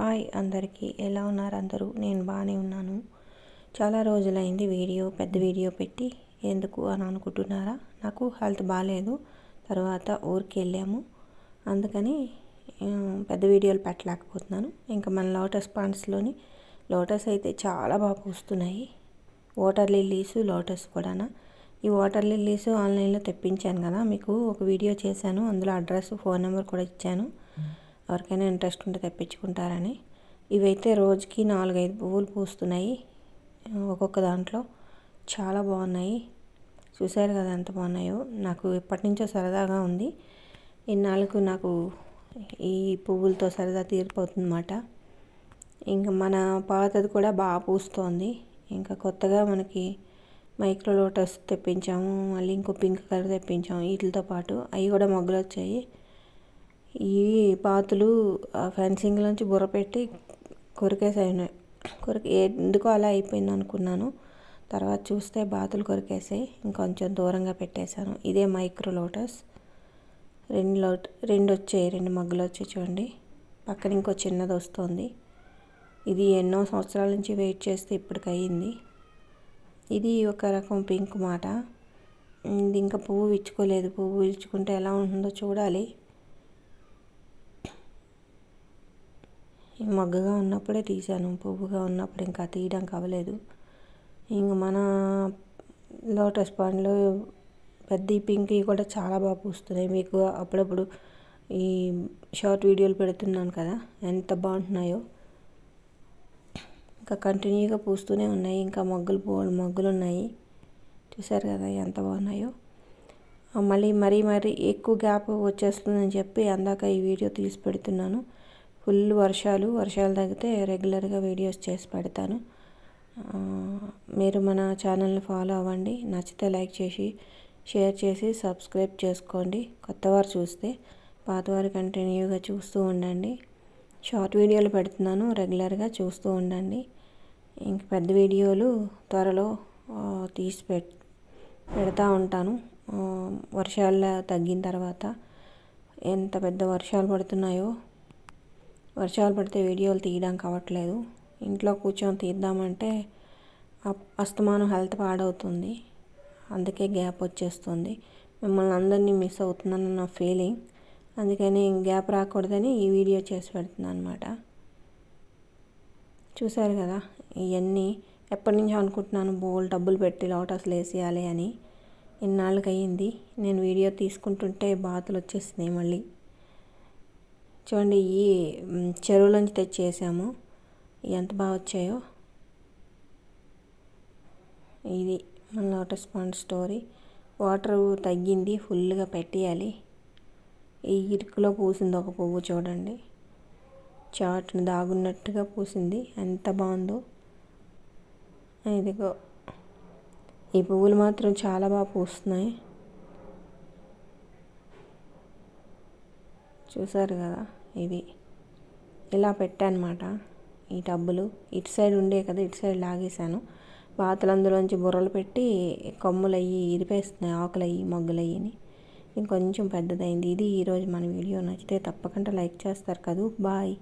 Hi అందరికీ ఎలా ఉన్నారు అందరూ? నేను బాగానే ఉన్నాను. చాలా రోజులైంది వీడియో పెద్ద వీడియో పెట్టి. ఎందుకు అని అనుకుంటున్నారా? నాకు హెల్త్ బాగాలేదు తర్వాత ఊరికి వెళ్ళాము. అందుకని పెద్ద వీడియోలు పెట్టలేకపోతున్నాను. ఇంకా మన లోటస్ పాండ్స్లోని లోటస్ అయితే చాలా బాగా పూస్తున్నాయి. వాటర్ లిల్లీస్ లోటస్ కూడా ఈ వాటర్ లిల్లీస్ ఆన్లైన్లో తెప్పించాను కదా మీకు ఒక వీడియో చేశాను. అందులో అడ్రస్ ఫోన్ నెంబర్ కూడా ఇచ్చాను. ఎవరికైనా ఇంట్రెస్ట్ ఉంటే తెప్పించుకుంటారని. ఇవైతే రోజుకి నాలుగైదు పువ్వులు పూస్తున్నాయి. ఒక్కొక్క దాంట్లో చాలా బాగున్నాయి. చూసారు కదా ఎంత బాగున్నాయో. నాకు ఎప్పటి నుంచో సరదాగా ఉంది. ఇన్నాళ్ళకు నాకు ఈ పువ్వులతో సరదా తీరిపోతుందన్నమాట. ఇంకా మన పాతది కూడా బాగా పూస్తోంది. ఇంకా కొత్తగా మనకి మైక్రో లోటస్ తెప్పించాము. మళ్ళీ ఇంకో పింక్ కలర్ తెప్పించాము. వీటితో పాటు అవి కూడా మొగ్గలు వచ్చాయి ఈ పాతులు ఫెన్సింగ్లోంచి బుర్ర పెట్టి కొరికేసాయి కొరికి ఎందుకో అలా అయిపోయింది అనుకున్నాను. తర్వాత చూస్తే బాతులు కొరికేసాయి. ఇంకొంచెం దూరంగా పెట్టేశాను. ఇదే మైక్రో లోటస్. రెండు లోట్ రెండు వచ్చాయి రెండు మగ్గులు వచ్చాయి చూడండి. పక్కన ఇంకో చిన్నది వస్తుంది. ఇది ఎన్నో సంవత్సరాల నుంచి వెయిట్ చేస్తే ఇప్పటికయ్యింది. ఇది ఒక రకం పింక్ మాట. ఇది ఇంకా పువ్వు ఇచ్చుకోలేదు పువ్వు ఇచ్చుకుంటే ఎలా ఉంటుందో చూడాలి. మగ్గుగా ఉన్నప్పుడే తీసాను పువ్వుగా ఉన్నప్పుడు ఇంకా తీయడం అవ్వలేదు ఇంక మన లోటస్ పండ్లు పెద్ద పింక్ కూడా చాలా బాగా పూస్తున్నాయి. మీకు అప్పుడప్పుడు ఈ షార్ట్ వీడియోలు పెడుతున్నాను కదా ఎంత బాగుంటున్నాయో. ఇంకా కంటిన్యూగా పూస్తూనే ఉన్నాయి. ఇంకా మగ్గులు పో మగ్గులు ఉన్నాయి చూసారు కదా ఎంత బాగున్నాయో. మళ్ళీ మరీ మరీ ఎక్కువ గ్యాప్ వచ్చేస్తుందని చెప్పి అందాక ఈ వీడియో తీసి పెడుతున్నాను. ఫుల్ వర్షాలు వర్షాలు తగ్గితే రెగ్యులర్గా వీడియోస్ చేసి పెడతాను. మీరు మన ఛానల్ని ఫాలో అవ్వండి. నచ్చితే లైక్ చేసి షేర్ చేసి సబ్స్క్రైబ్ చేసుకోండి. కొత్తవారు చూస్తే పాతవారు కంటిన్యూగా చూస్తూ ఉండండి. షార్ట్ వీడియోలు పెడుతున్నాను రెగ్యులర్గా చూస్తూ ఉండండి. ఇంక పెద్ద వీడియోలు త్వరలో తీసి పెట్ పెడతా ఉంటాను. వర్షాలు తగ్గిన తర్వాత ఎంత పెద్ద వర్షాలు పడుతున్నాయో వర్షాలు పడితే వీడియోలు తీయడానికి అవ్వట్లేదు ఇంట్లో కూర్చొని తీద్దామంటే అస్తమానం హెల్త్ పాడవుతుంది. అందుకే గ్యాప్ వచ్చేస్తుంది. మిమ్మల్ని అందరినీ మిస్ అవుతున్నాను నా ఫీలింగ్. అందుకని గ్యాప్ రాకూడదని ఈ వీడియో చేసి పెడుతున్నాను అనమాట చూశారు కదా ఇవన్నీ ఎప్పటి నుంచో అనుకుంటున్నాను బోల్ డబ్బులు పెట్టి లోటస్లు వేసేయాలి అని. ఇన్నాళ్ళకి అయ్యింది నేను వీడియో తీసుకుంటుంటే బాతులు వచ్చేస్తున్నాయి మళ్ళీ. చూడండి ఈ చెరువులోంచి తెచ్చేసాము. ఎంత బాగా వచ్చాయో. ఇది మన లోటస్ పాండ్ స్టోరీ. వాటర్ తగ్గింది ఫుల్గా పెట్టేయాలి. ఈ ఇరుకులో పూసింది ఒక పువ్వు చూడండి. చాటును దాగున్నట్టుగా పూసింది. ఎంత బాగుందో. ఇదిగో ఈ పువ్వులు మాత్రం చాలా బాగా పూస్తున్నాయి. చూసారు కదా ఇది. ఇలా పెట్టానమాట ఈ టబ్బులు. ఇటు సైడ్ ఉండే కదా ఇటు సైడ్ లాగేశాను. బాతులు అందులోంచి బుర్రలు పెట్టి కొమ్ములు అయ్యి ఇరిపేస్తున్నాయి ఆకులు అయ్యి మొగ్గులు అయ్యి ఇంకొంచెం పెద్దదైంది. ఇది ఈరోజు మన వీడియో. నచ్చితే తప్పకుండా లైక్ చేస్తారు కదూ. బాయ్.